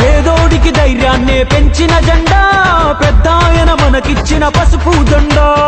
పేదోడికి ధైర్యాన్నే పెంచిన జెండా పెద్దాయన మనకిచ్చిన పసుపు జెండా.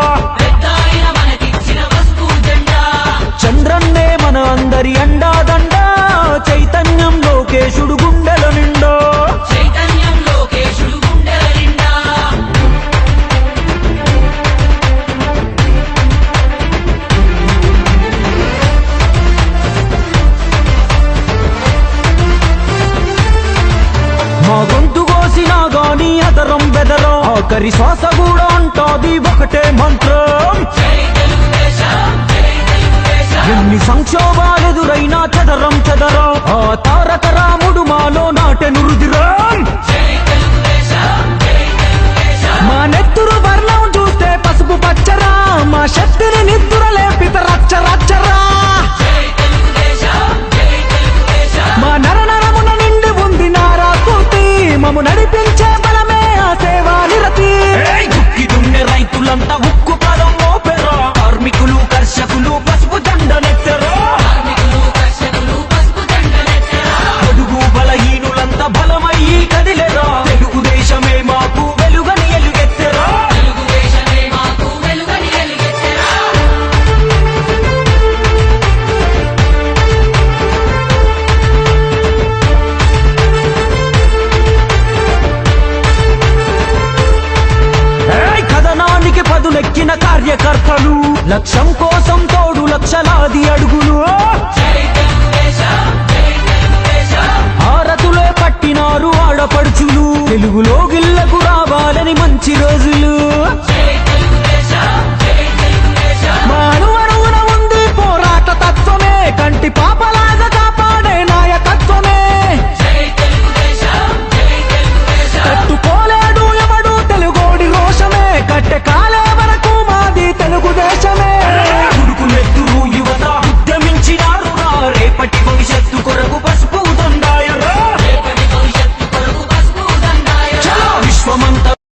ఆ గొంతు కోసినా గాని అదరం బెదరం. ఆఖరి శ్వాస కూడా అంటాది ఒకటే మంత్రం. జై తెలుగుదేశం జై ఎన్ని సంక్షోభాలెదురైనా చదరం చదరం. ఆ తారక రాముడు మాలో నాటెను రుదిరం. మా నెత్తురు వర్ణం చూస్తే పసుపు పచ్చరా. మా శక్తిని నిద్ర లేపిత రచ్చ రచ్చరా. కథలు లక్ష్యం కోసం తోడు లక్షలాది అడుగులు. జై పట్టినారు ఆడపడుచులు. తెలుగులో గిల్లకు రావాలని మంచి రోజు